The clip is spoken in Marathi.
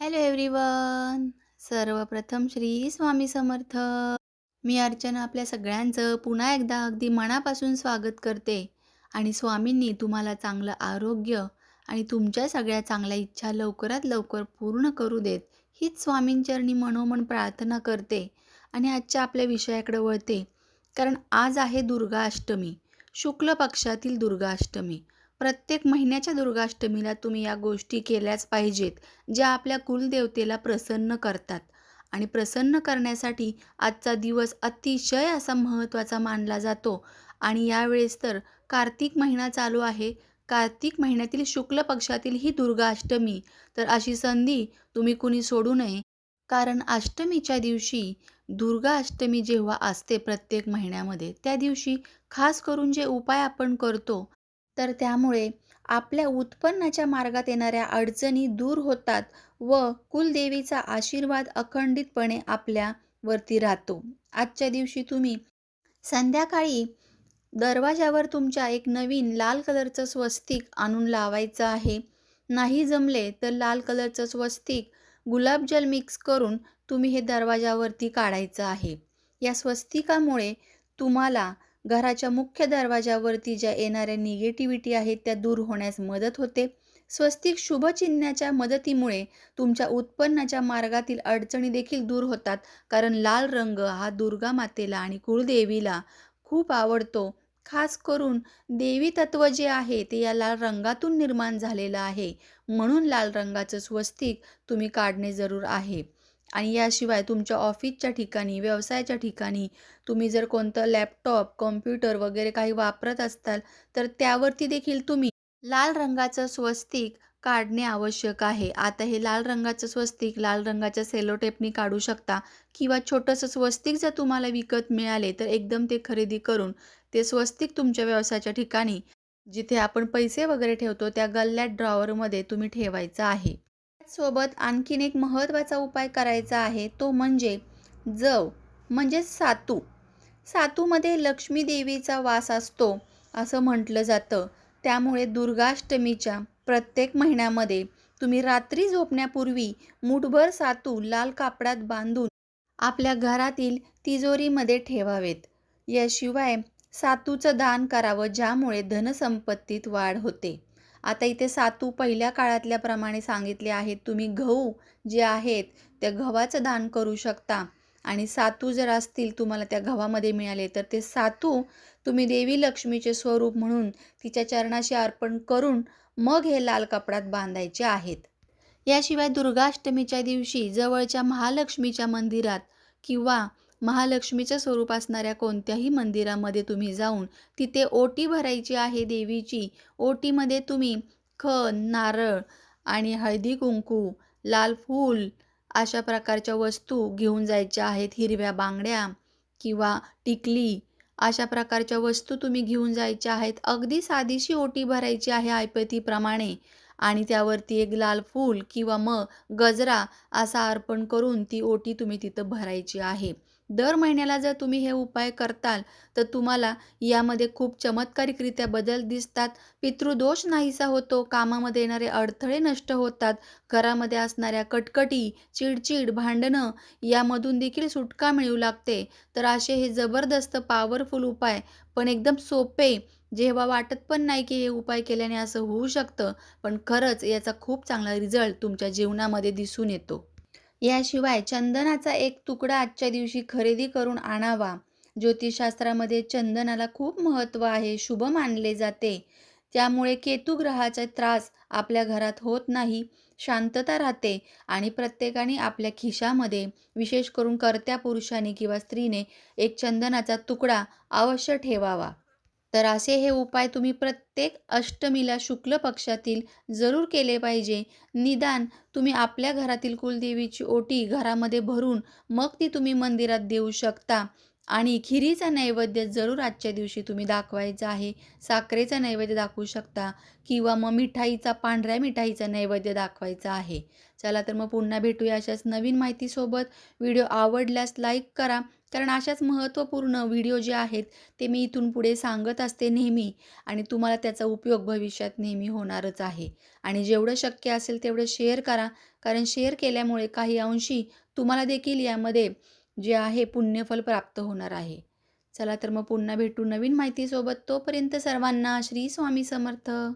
Hello everyone. सर्वप्रथम श्री स्वामी समर्थ. मी अर्चना आपल्या सगळ्यांचं पुन्हा एकदा अगदी मनापासून स्वागत करते. आणि स्वामींनी तुम्हाला चांगलं आरोग्य आणि तुमच्या सगळ्या चांगल्या इच्छा लवकरात लवकर पूर्ण करू देत हीच स्वामींचरणी मनोमन प्रार्थना करते आणि आजच्या आपल्या विषयाकडे वळते. कारण आज आहे दुर्गाष्टमी शुक्ल पक्षातील दुर्गाष्टमी प्रत्येक महिन्याच्या दुर्गाष्टमीला तुम्ही या गोष्टी केल्याच पाहिजेत ज्या आपल्या कुलदेवतेला प्रसन्न करतात. आणि प्रसन्न करण्यासाठी आजचा दिवस अतिशय असा महत्त्वाचा मानला जातो. आणि यावेळेस तर कार्तिक महिना चालू आहे. कार्तिक महिन्यातील शुक्ल पक्षातील ही दुर्गा अष्टमी तर अशी संधी तुम्ही कुणी सोडू नये. कारण अष्टमीच्या दिवशी दुर्गा अष्टमी जेव्हा असते प्रत्येक महिन्यामध्ये त्या दिवशी खास करून जे उपाय आपण करतो तर त्यामुळे आपल्या उत्पन्नाच्या मार्गात येणाऱ्या अडचणी दूर होतात व कुलदेवीचा आशीर्वाद अखंडितपणे आपल्यावरती राहतो. आजच्या दिवशी तुम्ही संध्याकाळी दरवाजावर तुमच्या एक नवीन लाल कलरचं स्वस्तिक आणून लावायचं आहे. नाही जमले तर लाल कलरचं स्वस्तिक गुलाबजल मिक्स करून तुम्ही हे दरवाजावरती काढायचं आहे. या स्वस्तिकामुळे तुम्हाला घराच्या मुख्य दरवाजावरती ज्या येणाऱ्या निगेटिव्हिटी आहेत त्या दूर होण्यास मदत होते. स्वस्तिक शुभचिन्हाच्या मदतीमुळे तुमच्या उत्पन्नाच्या मार्गातील अडचणी देखील दूर होतात. कारण लाल रंग हा दुर्गा मातेला आणि कुळदेवीला खूप आवडतो. खास करून देवी तत्व जे आहे ते या लाल रंगातून निर्माण झालेलं आहे. म्हणून लाल रंगाचं स्वस्तिक तुम्ही काढणे जरूर आहे. आणि याशिवाय तुमच्या ऑफिसच्या ठिकाणी व्यवसायाच्या ठिकाणी तुम्ही जर कोणतं लॅपटॉप कॉम्प्युटर वगैरे काही वापरत असताल तर त्यावरती देखील तुम्ही लाल रंगाचं स्वस्तिक काढणे आवश्यक आहे. आता हे लाल रंगाचं स्वस्तिक लाल रंगाच्या सेलोटेपनी काढू शकता किंवा छोटंसं स्वस्तिक जर तुम्हाला विकत मिळाले तर एकदम ते खरेदी करून ते स्वस्तिक तुमच्या व्यवसायाच्या ठिकाणी जिथे आपण पैसे वगैरे ठेवतो त्या गल्ल्यात ड्रॉवरमध्ये तुम्ही ठेवायचं आहे. सोबत आणखीन एक महत्त्वाचा उपाय करायचा आहे तो म्हणजे जव म्हणजे सातू. सातूमध्ये लक्ष्मी देवीचा वास असतो असं म्हटलं जातं. त्यामुळे दुर्गाष्टमीच्या प्रत्येक महिन्यामध्ये तुम्ही रात्री झोपण्यापूर्वी मुठभर सातू लाल कापडात बांधून आपल्या घरातील तिजोरीमध्ये ठेवावेत. याशिवाय सातूचं दान करावं ज्यामुळे धनसंपत्तीत वाढ होते. आता इथे सातू पहिल्या काळातल्याप्रमाणे सांगितले आहेत तुम्ही गहू जे आहेत त्या गव्हाचं दान करू शकता. आणि सातू जर असतील तुम्हाला त्या गव्हामध्ये मिळाले तर ते सातू तुम्ही देवी लक्ष्मीचे स्वरूप म्हणून तिच्या चरणाशी अर्पण करून मग हे लाल कपड्यात बांधायचे आहेत. याशिवाय दुर्गाष्टमीच्या दिवशी जवळच्या महालक्ष्मीच्या मंदिरात किंवा महालक्ष्मीचं स्वरूप असणाऱ्या कोणत्याही मंदिरामध्ये तुम्ही जाऊन तिथे ओटी भरायची आहे देवीची. ओटीमध्ये तुम्ही खण नारळ आणि हळदी कुंकू लाल फूल अशा प्रकारच्या वस्तू घेऊन जायच्या आहेत. हिरव्या बांगड्या किंवा टिकली अशा प्रकारच्या वस्तू तुम्ही घेऊन जायच्या आहेत. अगदी साधीशी ओटी भरायची आहे ऐपतीप्रमाणे आणि त्यावरती एक लाल फूल किंवा मग गजरा असा अर्पण करून ती ओटी तुम्ही तिथं भरायची आहे. दर महिन्याला जर तुम्ही हे उपाय करताल तर तुम्हाला यामध्ये खूप चमत्कारिकरित्या बदल दिसतात. पितृदोष नाहीसा होतो कामामध्ये येणारे अडथळे नष्ट होतात घरामध्ये असणाऱ्या कटकटी चिडचिड भांडणं यामधून देखील सुटका मिळू लागते. तर असे हे जबरदस्त पॉवरफुल उपाय पण एकदम सोपे जेव्हा वाटत पण नाही की हे उपाय केल्याने असं होऊ शकतं पण खरंच याचा खूप चांगला रिझल्ट तुमच्या जीवनामध्ये दिसून येतो. याशिवाय चंदनाचा एक तुकडा आजच्या दिवशी खरेदी करून आणावा. ज्योतिषशास्त्रामध्ये चंदनाला खूप महत्त्व आहे शुभ मानले जाते. त्यामुळे केतुग्रहाचा त्रास आपल्या घरात होत नाही शांतता राहते आणि प्रत्येकाने आपल्या खिशामध्ये विशेष करून कर्त्या पुरुषाने किंवा स्त्रीने एक चंदनाचा तुकडा अवश्य ठेवावा. तर असे हे उपाय तुम्ही प्रत्येक अष्टमीला शुक्ल पक्षातील जरूर केले पाहिजे. निदान तुम्ही आपल्या घरातील कुलदेवीची ओटी घरामध्ये भरून मग ती तुम्ही मंदिरात देऊ शकता. आणि खिरीचा नैवेद्य जरूर आजच्या दिवशी तुम्ही दाखवायचा आहे. साखरेचा नैवेद्य दाखवू शकता किंवा मग मिठाईचा पांढऱ्या मिठाईचा नैवेद्य दाखवायचा आहे. चला तर मग पुन्हा भेटूया अशाच नवीन माहितीसोबत. व्हिडिओ आवडल्यास लाईक करा. कारण अशाच महत्त्वपूर्ण व्हिडिओ जे आहेत ते मी इथून पुढे सांगत असते नेहमी आणि तुम्हाला त्याचा उपयोग भविष्यात नेहमी होणारच आहे. आणि जेवढं शक्य असेल तेवढं शेअर करा कारण शेअर केल्यामुळे काही अंशी तुम्हाला देखील यामध्ये जे आहे पुण्यफल प्राप्त होणार आहे. चला तर मग पुन्हा भेटू नवीन माहितीसोबत. तोपर्यंत सर्वांना श्री स्वामी समर्थ.